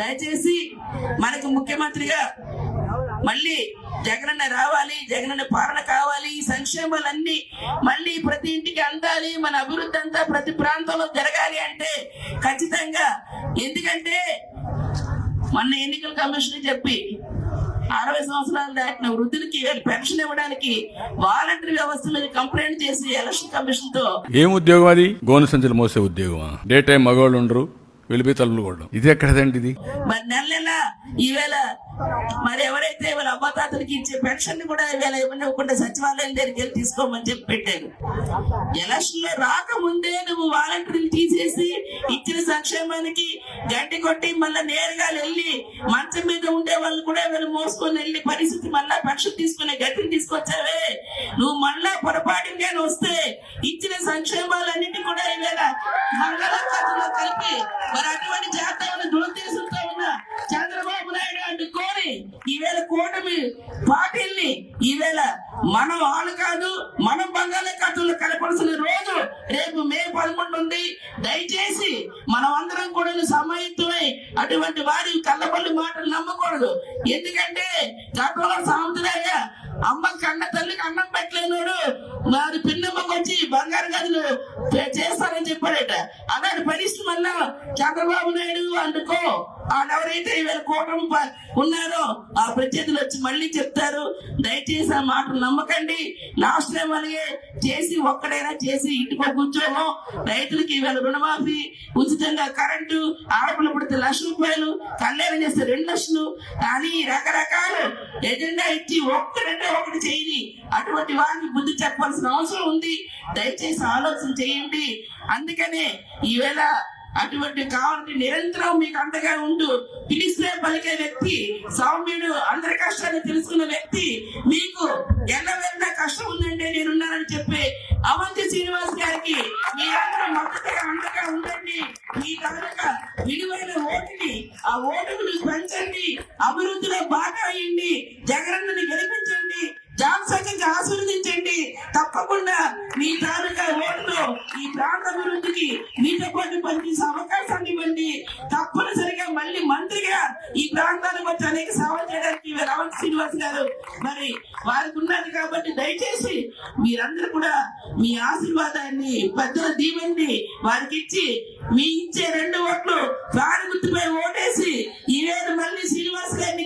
దయచేసి మనకు ముఖ్యమంత్రిగా మళ్ళీ జగనన్న రావాలి జగనన్న పాలన కావాలి సంక్షేమాలన్నీ మళ్ళీ ప్రతి ఇంటికి అందాలి మన అభివృద్ధి అంతా ప్రతి ప్రాంతంలో జరగాలి అంటే ఖచ్చితంగా. ఎందుకంటే మొన్న ఎన్నికల కమిషన్ చెప్పి అరవై సంవత్సరాలు దాటిన వృద్ధులకి పెన్షన్ ఇవ్వడానికి వాలంటరీ వ్యవస్థ మీద కంప్లైంట్ చేసి ఎలక్షన్ కమిషన్తో ఏం ఉద్యోగం అది? గోను సంచులు మోసే ఉద్యోగం డే టైం మగవాళ్ళు ఉండరు. వెళ్ళిపోయి తలుపులు కూడా ఇది ఎక్కడదండి ఇది? మరి నెల నెల ఈవేళ మరి ఎవరైతే వాళ్ళ అవ్వతాతలకి ఇచ్చే పెన్షన్ కూడా ఈవేళ ఇవ్వకుండా సచివాలయం దగ్గరికి వెళ్ళి తీసుకోమని చెప్పి పెట్టారు. ఎలక్షన్లో రాకముందే నువ్వు వాలంటీర్లు తీసేసి ఇచ్చిన సంక్షేమానికి గడ్డి కొట్టి మళ్ళీ నేరుగా వెళ్ళి వాళ్ళు కూడా వీళ్ళు మోసుకొని వెళ్ళి పరిస్థితి మళ్ళా పెన్షన్ తీసుకునే గట్టిని తీసుకొచ్చావే? నువ్వు మళ్ళా పొరపాటుగా వస్తే ఇచ్చిన సంక్షేమాలన్నిటి కూడా ఈవేళ మంగళకథలో కలిపి మరి అటువంటి చేద్దామని దురుద్దేశంతో ఉన్న చంద్రబాబు నాయుడు అంటూ కోరి ఈవేళ కూటమి పాటిల్ని ఈవేళ మనం ఆలు కాదు మనం బంగాళాఖాతంలో కలపాల్సిన రోజు రేపు మే పదకొండు ఉంది. దయచేసి మనం అందరం కూడా సమాయత్తమై అటువంటి వారి కళ్ళపల్లి మాటలు నమ్మకూడదు. ఎందుకంటే గతంలో సాంప్రదాయ అమ్మ కన్న తల్లికి అన్నం పెట్టలేనోడు వారి పిన్నమ్మకి వచ్చి బంగారు గదులు చేస్తారని చెప్పాడట. అలాంటి పరిస్థితి వల్ల చంద్రబాబు నాయుడు అందుకో. ఆడెవరైతే ఎవరైతే కూటమి ప- ఉన్నారో ఆ ప్రత్యర్థులు వచ్చి మళ్ళీ చెప్తారు. దయచేసి ఆ మాట నమ్మకండి. లాస్ట్ టైం అలాగే చేసి ఒక్కడైనా చేసి ఇంటికి కూర్చోము. రైతులకి ఈవేళ రుణమాఫీ ఉచితంగా కరెంటు ఆడపిల్ల పడితే లక్ష రూపాయలు కళ్యాణం చేస్తే రెండు లక్షలు. కానీ రకరకాల ఎజెండా ఇచ్చి ఒక్కడంటే ఒకటి చేయని అటువంటి వారికి బుద్ధి చెప్పాల్సిన అవసరం ఉంది. దయచేసి ఆలోచన చేయండి. అందుకనే ఈవేళ అటువంటి కావాలంటే నిరంతరం మీకు అండగా ఉంటూ పిలిస్తే పలికే వ్యక్తి సౌమ్యుడు అందరి కష్టాన్ని తెలుసుకున్న వ్యక్తి మీకు ఎన్నవెన్న కష్టం ఉందంటే నేనున్నానని చెప్పి అవంతి శ్రీనివాస్ గారికి మీరందరూ మద్దతుగా అండగా ఉండండి. మీ తాలూకా విలువైన ఓటుని ఆ ఓటుని పెంచండి అభివృద్ధిలో బాగా అయ్యండి. జగన్ ఈ ప్రాంత అభివృద్ధికి మీతో కొన్ని పనిచేసే అవకాశాన్ని ఇవ్వండి. తప్పనిసరిగా మళ్ళీ మంత్రిగా ఈ ప్రాంతానికి వచ్చి అనేక సేవలు చేయడానికి రావణ శ్రీనివాస్ గారు మరి వారికి ఉన్నది కాబట్టి దయచేసి మీరందరూ కూడా మీ ఆశీర్వాదాన్ని పెద్దల దీవెన్ని వారికి ఇచ్చి మీ ఇచ్చే రెండు ఓట్లు ప్రాణి గుర్తుపై ఓటేసి ఈ మళ్ళీ శ్రీనివాస్ గారిని